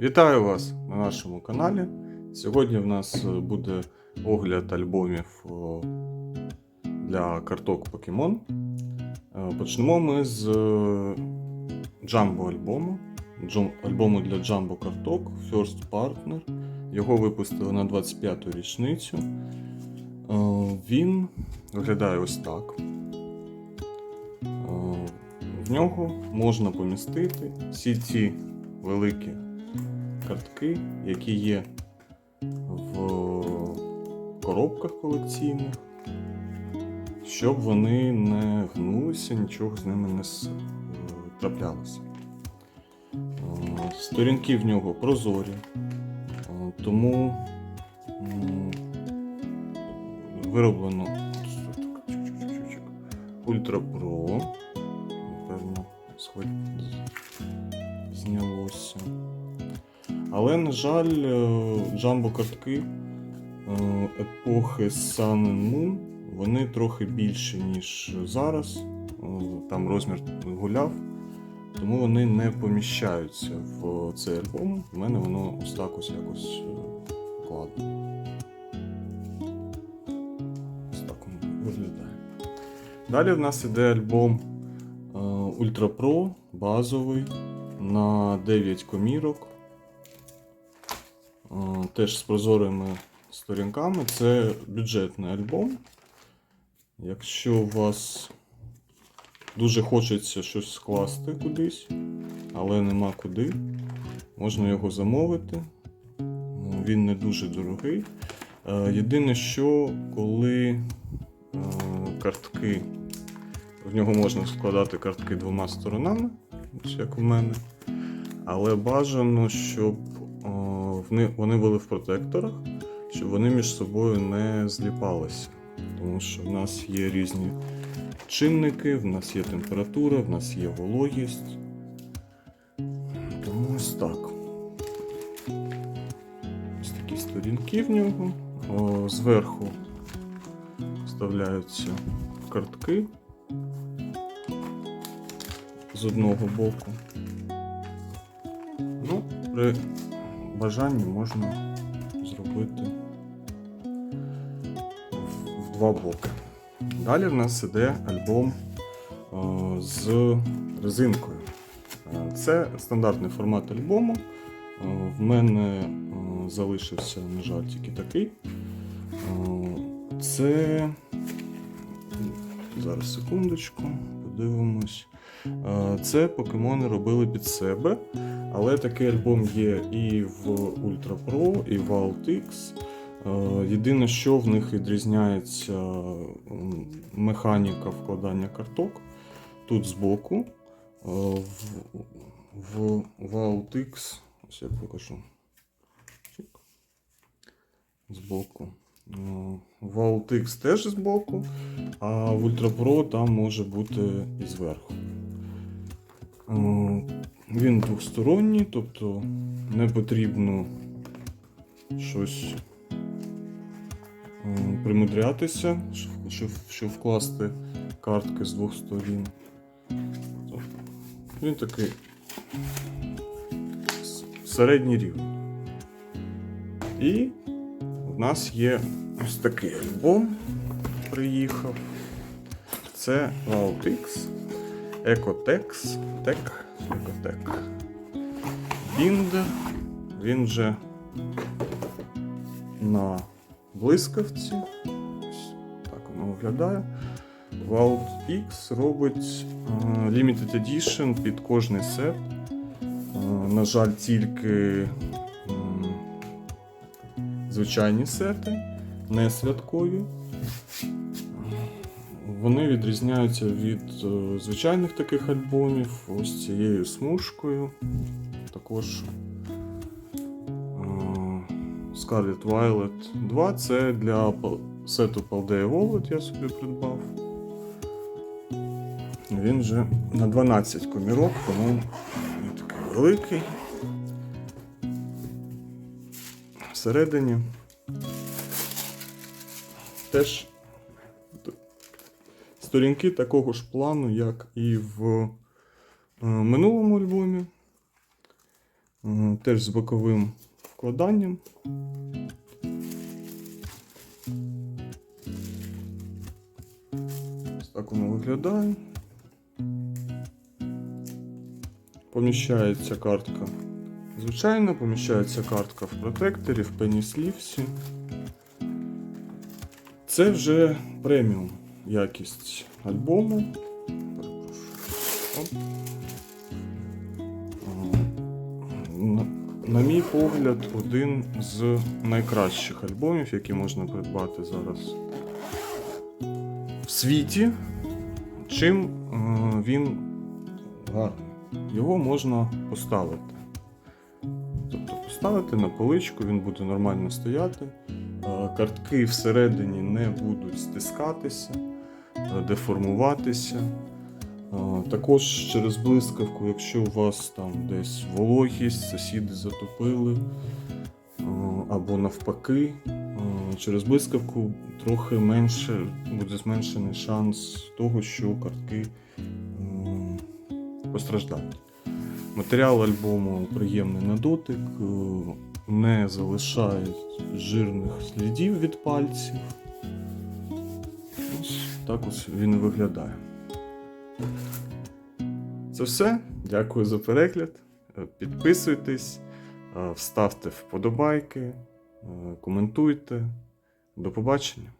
Вітаю вас на нашому каналі. Сьогодні в нас е, буде огляд альбомів для карток Pokemon. Е, Почнемо ми з е, Jumbo альбому. Альбому для Jumbo карток First Partner. Його випустили на 25-ту річницю. Е, Він виглядає ось так. Е, В нього можна помістити всі ці великі картки, які є в коробках колекційних, щоб вони не гнулися, нічого з ними не траплялося. Е, Сторінки в нього прозорі, е, тому вироблено Ultra Pro. Напевно, сход... знялося. Але, на жаль, джамбо картки е, епохи Sun and Moon, вони трохи більші, ніж зараз. Е, Там розмір гуляв, тому вони не поміщаються в цей альбом. У мене воно ось так ось якось е, вкладено. Ось так воно виглядає. Далі в нас іде альбом е, Ultra Pro базовий на 9 комірок. Е, Теж з прозорими сторінками. Це бюджетний альбом. Якщо у вас дуже хочеться щось скласти кудись, але нема куди, можна його замовити. Ну, Він не дуже дорогий. Е, Єдине, що коли е, картки, в нього можна складати картки двома сторонами, як у мене. Але бажано, щоб вони, вони були в протекторах, щоб вони між собою не зліпалися. Тому що в нас є різні чинники, в нас є температура, в нас є вологість. Тому ось так. Ось такі сторінки в нього. О, зверху вставляються картки з одного боку. Ну, при бажанні можна зробити в, два боки. Далі в нас іде альбом е, з резинкою. Е, Це стандартний формат альбому. Е, В мене залишився, на жаль, тільки такий. Це. Зараз секундочку, подивимось. Це покемони робили під себе. Але такий альбом є і в Ultra Pro, і в Altix. Е, Єдине, що в них відрізняється механіка вкладання карток. Тут збоку. Е, В, в, в Altix, ось я покажу. Збоку. Е, В Altix теж збоку, а в Ultra Pro там може бути і зверху. Він двосторонній, тобто не потрібно щось е, примудрятися, щоб, вкласти картки з двох сторін. Він такий середній рівень. І в нас є ось такий альбом. Приїхав. Це Lautix Ecotex Tech Ecotech. Бінд. Він вже на блискавці. Так воно виглядає. Vault X робить е, Limited Edition під кожний сет. Е, на жаль, тільки звичайні сети, не святкові. Вони відрізняються від е, звичайних таких альбомів ось цією смужкою. Також е, Scarlet Violet 2 це для сету Paldea Wallet я собі придбав. Він вже на 12 комірок, тому він такий великий. Всередині теж сторінки такого ж плану, як і в е, минулому альбомі. Е, Теж з боковим вкладанням. Ось так воно виглядає. Поміщається картка. Звичайно, поміщається картка в протекторі, в пеніслівсі. Це вже преміум якість альбому. На, мій погляд, один з найкращих альбомів, які можна придбати зараз в світі. Чим е, він гарний? Його можна поставити. Тобто поставити на поличку, він буде нормально стояти. Е, Картки всередині не будуть стискатися, деформуватися. Е, Також через блискавку, якщо у вас там десь вологість, сусіди затопили, або навпаки, через блискавку трохи менше буде зменшений шанс того, що картки постраждають. Матеріал альбому приємний на дотик, е, не залишає жирних слідів від пальців. Так ось він виглядає. Це все. Дякую за перегляд. Е, Підписуйтесь, ставте вставте вподобайки, е, коментуйте. До побачення.